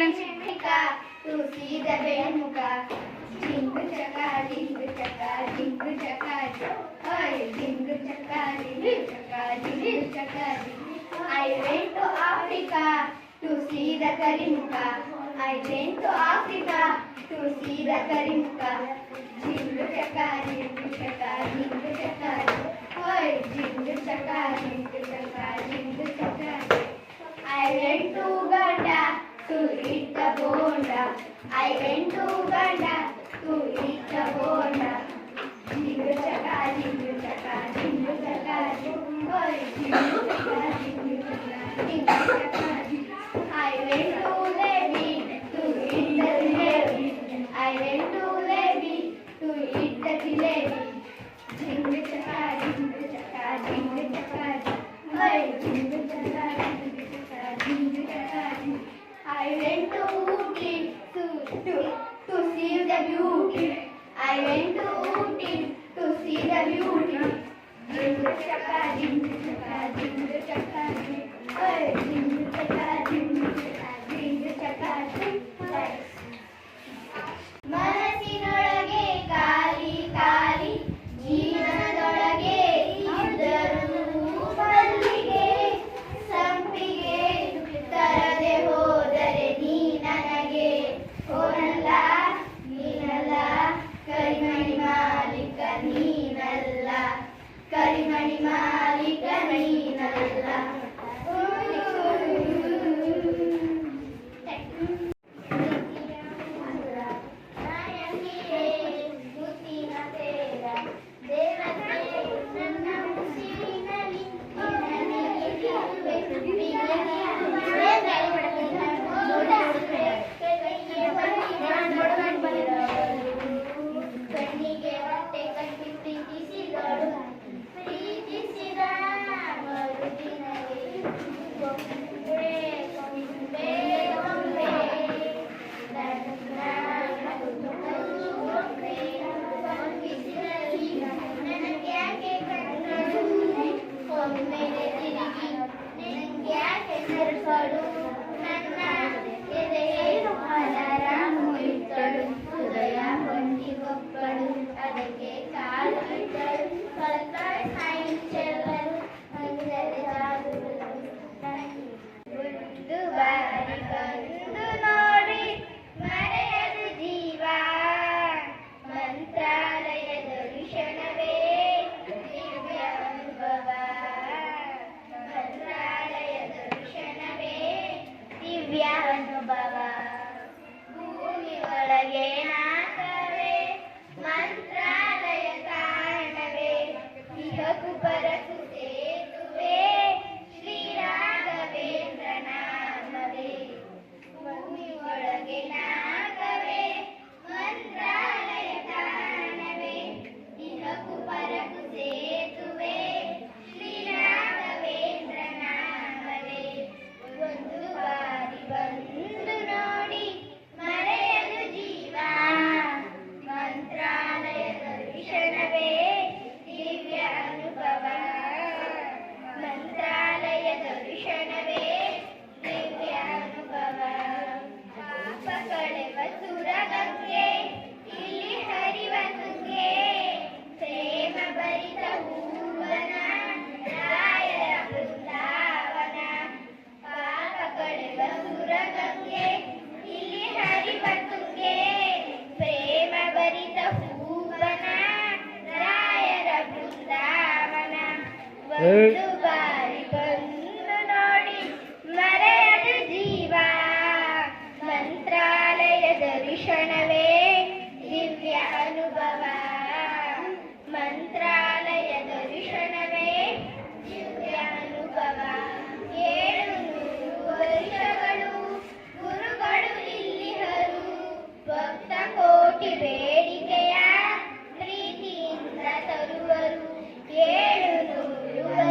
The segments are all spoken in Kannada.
to see the Benamuka. Jingle chaka, jingle chaka, jingle chaka, hey, jingle chaka, jingle chaka, jingle chaka. I went to Africa to see the Karimuka. I went to Africa to see the Karimuka. Jingle chaka, jingle chaka, jingle chaka, hey, jingle chaka, jingle chaka, jingle chaka. I went to I went to Ooty to, to, to see the beauty. I went to Ooty to see the beauty. Jingle chaka, jingle. We are Divya Baba. એક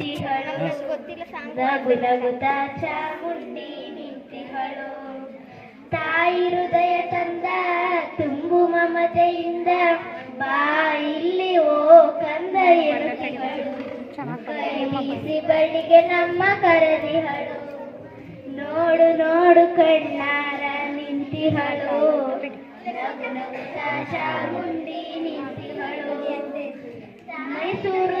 ನಿಂತಿಹಳು. ನಗು ನಗುತ್ತಾ ಚಾಮುಂಡಿ ನಿಂತಿಹಳು. ತಾಯಿ ಹೃದಯ ತಂದ ತುಂಬು ಮಮತೆಯಿಂದ ಬಾ ಇಲ್ಲಿ ಓ ಕಂದ ಎನ್ನುತ್ತಿಹಳು ಕೈ ಬಳ್ಳಿಗೆ ನಮ್ಮ ಕರೆದಿಹಳು. ನೋಡು ನೋಡು ಕಣ್ಣಾರ ನಿಂತಿಹಳು. ಚಾಮುಂಡಿ ನಿಂತಿಹಳು. ಮೈಸೂರು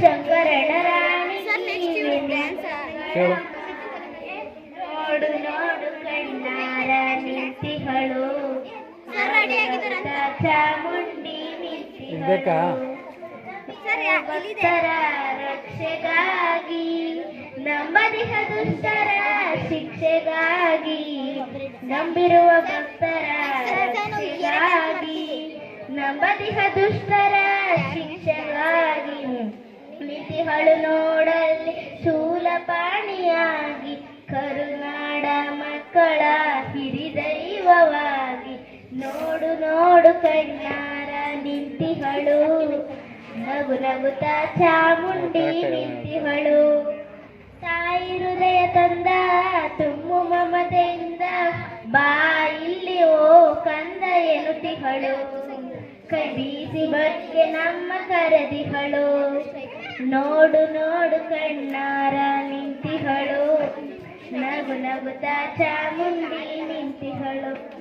ಶಂಕರಣ ರಾಣಿ ಹೇಳು. ನೋಡು ನೋಡು ಕಣ್ಣಾರ ನಿಂತಿಹಳು ಚಾಮುಂಡಿ ರಕ್ಷೆಗಾಗಿ ನಮ್ಮ ರಕ್ಷೆಗಾಗಿ ನಂಬದಿಹ ದುಷ್ಟರ ಶಿಕ್ಷೆಗಾಗಿ ನಂಬಿರುವ ಭಕ್ತರ ರಕ್ಷೆಗಾಗಿ ದೇಹ ದುಷ್ಟರ ಶಿಕ್ಷೆಗಾಗಿ ನಿತಿಹಳು ನೋಡಲ್ಲಿ ಶೂಲಪಾಣಿಯಾಗಿ ಕರುನಾಡ ಮಕ್ಕಳ ಹಿರಿದೈವವಾಗಿ. ನೋಡು ನೋಡು ಕಣ್ಣಾರ ನಿಂತಿಹಳು, ನಗು ನಗುತ ಚಾಮುಂಡಿ ನಿಂತಿಹಳು. ತಾಯಿ ಹೃದಯ ತಂದ, ತುಂಬು ಮಮತೆಯಿಂದ, ಬಾ ಇಲ್ಲಿ ಓ ಕಂದ ಎನ್ನುತ್ತಿಹಳು. ಕೈ ಬಟ್ಟೆ ನಮ್ಮ ಕರೆದಿಹಳು. ನೋಡು ನೋಡು ಕಣ್ಣಾರ ನಿಂತಿಹಳು. ನಗು ನಗುತ್ತಾ ಚಾಮುಂಡಿ ನಿಂತಿಹಳು.